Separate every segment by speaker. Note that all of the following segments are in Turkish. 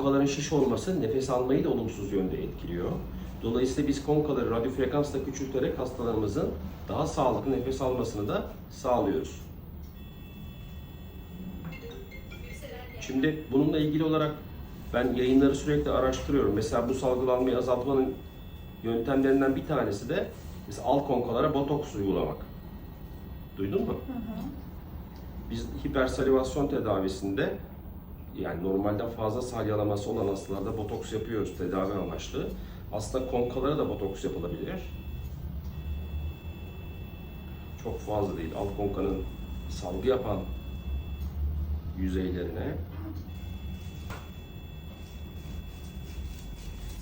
Speaker 1: konkaların şiş olması nefes almayı da olumsuz yönde etkiliyor. Dolayısıyla biz konkaları radyo frekansla küçülterek hastalarımızın daha sağlıklı nefes almasını da sağlıyoruz. Şimdi bununla ilgili olarak ben yayınları sürekli araştırıyorum. Mesela bu salgılanmayı azaltmanın yöntemlerinden bir tanesi de mesela alt konkalara botoks uygulamak. Duydun mu? Biz hipersalivasyon tedavisinde yani normalden fazla salyalaması olan hastalarda botoks yapıyoruz tedavi amaçlı. Aslında konkalara da botoks yapılabilir. Çok fazla değil. Alt konkanın salgı yapan yüzeylerine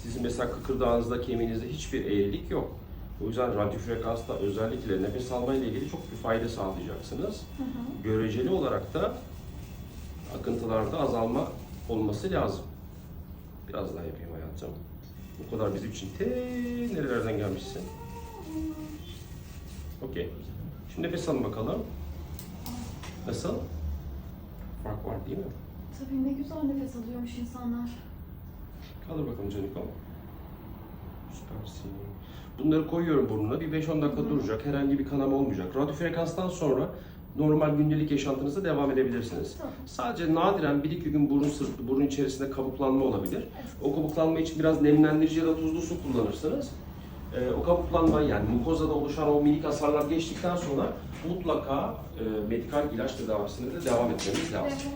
Speaker 1: Sizin mesela kıkırdağınızda, kemiğinizde hiçbir eğrilik yok. O yüzden radyo frekansta özellikle nefes almayla ilgili çok bir fayda sağlayacaksınız. Göreceli olarak da akıntılarda azalma olması lazım. Biraz daha yapayım hayatım. Bu kadar bizim için te nerelerden gelmişsin. Okey. Şimdi nefes alın bakalım. Nasıl? Fark var değil mi?
Speaker 2: Tabii ne güzel nefes alıyormuş insanlar.
Speaker 1: Kaldır bakalım Caniko. Süpersin. Bunları koyuyorum burnuna. Bir 5-10 dakika duracak. Herhangi bir kanama olmayacak. Radyo frekanstan sonra normal gündelik yaşantınıza devam edebilirsiniz.
Speaker 2: Tamam.
Speaker 1: Sadece nadiren bir iki gün burun sırtı, burun içerisinde kabuklanma olabilir. O kabuklanma için biraz nemlendirici ya da tuzlu su kullanırsınız. Ee, o kabuklanma yani mukozada oluşan o minik hasarlar geçtikten sonra mutlaka e, medikal ilaç tedavisine de devam etmemiz lazım.
Speaker 2: Evet.